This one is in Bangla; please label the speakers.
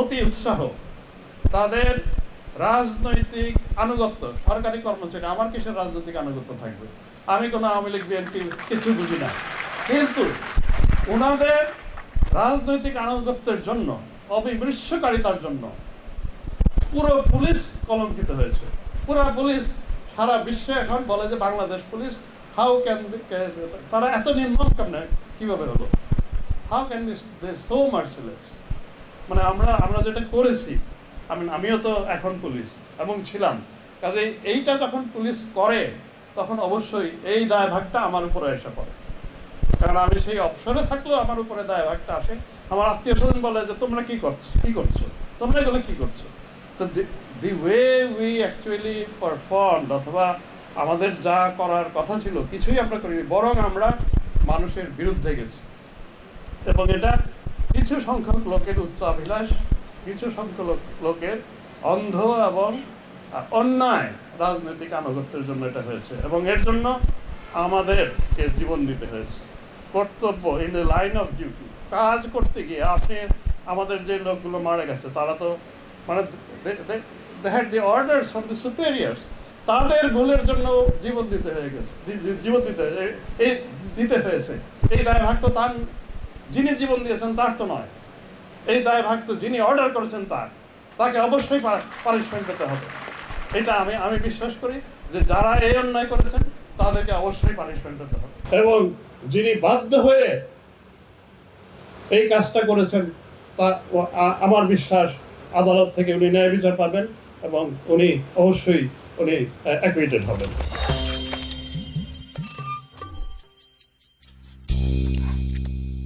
Speaker 1: অতি উৎসাহ তাদের রাজনৈতিক আনুগত্য, সরকারি কর্মচারী, আমার কিসের রাজনৈতিক আনুগত্য থাকবে? আমি কোনো আওয়ামী লীগ, বিএনপি কিছু বুঝি না। কিন্তু ওনাদের রাজনৈতিক আনুগত্যের জন্য অবিমৃষ্যকারিতার জন্য পুরো পুলিশ কলঙ্কিত হয়েছে। পুরো পুলিশ সারা বিশ্বে এখন বলে যে বাংলাদেশ পুলিশ হাউ ক্যান তারা এত নির্মম কেমনে, কীভাবে হলো? How can be they so merciless মানে আমরা আমরা যেটা করেছি আমি আমিও তো এখন পুলিশ এবং ছিলাম। কাজে এইটা যখন পুলিশ করে, তখন অবশ্যই এই দায় ভাগটা আমার উপরে এসে পড়ে। কারণ আমি সেই অপশনে থাকলেও আমার উপরে দায় ভাগটা আসে। আমার আত্মীয় স্বজন বলে যে, তোমরা কি করছ কি করছ? তোমরা এগুলো কি করছ? তো the way we actually perform অথবা আমাদের যা করার কথা ছিল, কিছুই আমরা করিনি। বরং আমরা মানুষের বিরুদ্ধে গেছি। এবং এটা কিছু সংখ্যক লোকের উচ্চাভিলাষ কিছু সংখ্যক লোকের অন্ধ এবং অন্যায় রাজনৈতিক আনুগত্যের জন্য এটা হয়েছে এবং এর জন্য আমাদেরকে জীবন দিতে হয়েছে। কর্তব্য in the line of duty কাজ করতে গিয়ে আপনি আমাদের যে লোকগুলো মারা গেছে, তারা তো মানে they had the orders from the superiors তাদের ভুলের জন্য জীবন দিতে হয়ে গেছে জীবন দিতে এই, দিতে হয়েছে। এই দায় ভাগ তো তার যিনি জীবন দিয়েছেন, তার তো নয়। এই দায় ভাগ তো যিনি অর্ডার করেছেন, তার। তাকে অবশ্যই পানিশমেন্ট পেতে হবে। এটা আমি আমি বিশ্বাস করি যে যারা এই অন্যায় করেছেন, তাদেরকে অবশ্যই পানিশমেন্ট পেতে হবে। এবং যিনি বাধ্য হয়ে এই কাজটা করেছেন, তা আমার বিশ্বাস আদালত থেকে উনি ন্যায় বিচার পাবেন এবং উনি অবশ্যই উনি অ্যাকুইটেড হবেন।